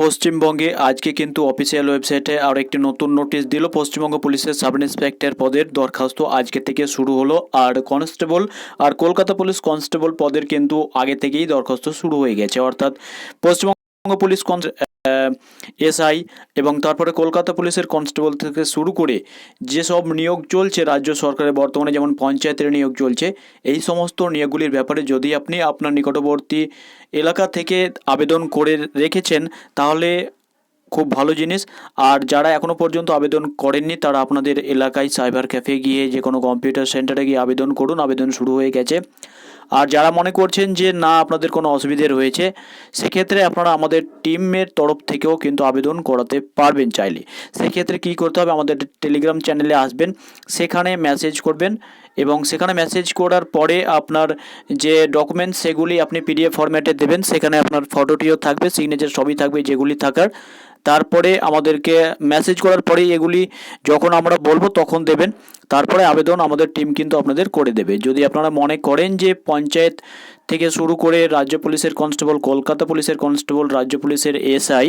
পশ্চিমবঙ্গে আজকে কিন্তু অফিসিয়াল ওয়েবসাইটে আর একটি নতুন নোটিশ দিল। পশ্চিমবঙ্গ পুলিশের সাব ইন্সপেক্টর পদের দরখাস্ত আজকে থেকে শুরু হলো। আর কনস্টেবল আর কলকাতা পুলিশ কনস্টেবল পদের কিন্তু আগে থেকেই দরখাস্ত শুরু হয়ে গেছে। অর্থাৎ পশ্চিমবঙ্গ পুলিশ এসআই এবং তারপরে কলকাতা পুলিশের কনস্টেবল থেকে শুরু করে যেসব নিয়োগ চলছে রাজ্য সরকারের বর্তমানে, যেমন পঞ্চায়েতের নিয়োগ চলছে, এই সমস্ত নিয়োগগুলির ব্যাপারে যদি আপনি আপনার নিকটবর্তী এলাকা থেকে আবেদন করে রেখেছেন, তাহলে খুব ভালো জিনিস। আর যারা এখনও পর্যন্ত আবেদন করেননি, তারা আপনাদের এলাকায় সাইবার ক্যাফে গিয়ে যে কোনো কম্পিউটার সেন্টারে গিয়ে আবেদন করুন। আবেদন শুরু হয়ে গেছে। আর যারা মনে করছেন যে না, আপনাদের কোনো অসুবিধে রয়েছে, সেক্ষেত্রে আপনারা আমাদের টিমের তরফ থেকেও কিন্তু আবেদন করাতে পারবেন চাইলে। সেক্ষেত্রে কী করতে হবে? আমাদের টেলিগ্রাম চ্যানেলে আসবেন, সেখানে মেসেজ করবেন এবং সেখানে মেসেজ করার পরে আপনার যে ডকুমেন্টস সেগুলি আপনি পিডিএফ ফরম্যাটে দেবেন, সেখানে আপনার ফটোটিও থাকবে সিগনেচার সবই থাকবে যেগুলি থাকার। তারপরে আমাদেরকে মেসেজ করার পরেই এগুলি যখন আমরা বলব তখন দেবেন। তারপরে আবেদন আমাদের টিম কিন্তু আপনাদের করে দেবে। যদি আপনারা মনে করেন যে পঞ্চায়েত থেকে শুরু করে রাজ্য পুলিশের কনস্টেবল কলকাতা পুলিশের কনস্টেবল রাজ্য পুলিশের এসআই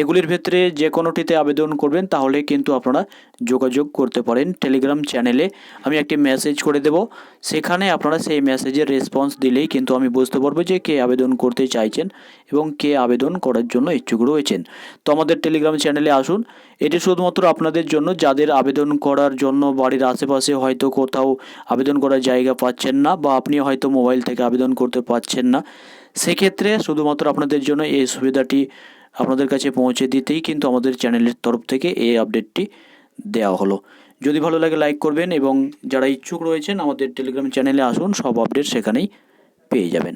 এগুলির ক্ষেত্রে যে কোনোটিতে আবেদন করবেন, তাহলে কিন্তু আপনারা যোগাযোগ করতে পারেন টেলিগ্রাম চ্যানেলে আমি একটি মেসেজ করে দেব। সেখানে আপনারা সেই মেসেজের রেসপন্স দিলেই কিন্তু আমি বুঝতে পারব যে কে আবেদন করতে চাইছেন এবং কে আবেদন করার জন্য ইচ্ছুক রয়েছেন। তো আমাদের টেলিগ্রাম চ্যানেলে আসুন। এটি শুধুমাত্র আপনাদের জন্য। যাদের আবেদন করার জন্য বাড়ির আশেপাশে হয়তো কোথাও আবেদন করার জায়গা পাচ্ছেন না বা আপনি হয়তো মোবাইল থেকে আবেদন করতে পারছেন না, সেক্ষেত্রে শুধুমাত্র আপনাদের জন্য এই সুবিধাটি আপনাদের কাছে পৌঁছে দিতেই কিন্তু আমাদের চ্যানেলের তরফ থেকে এই আপডেটটি দেওয়া হলো। যদি ভালো লাগে লাইক করবেন এবং যারা ইচ্ছুক রয়েছেন আমাদের টেলিগ্রাম চ্যানেলে আসুন, সব আপডেট সেখানেই পেয়ে যাবেন।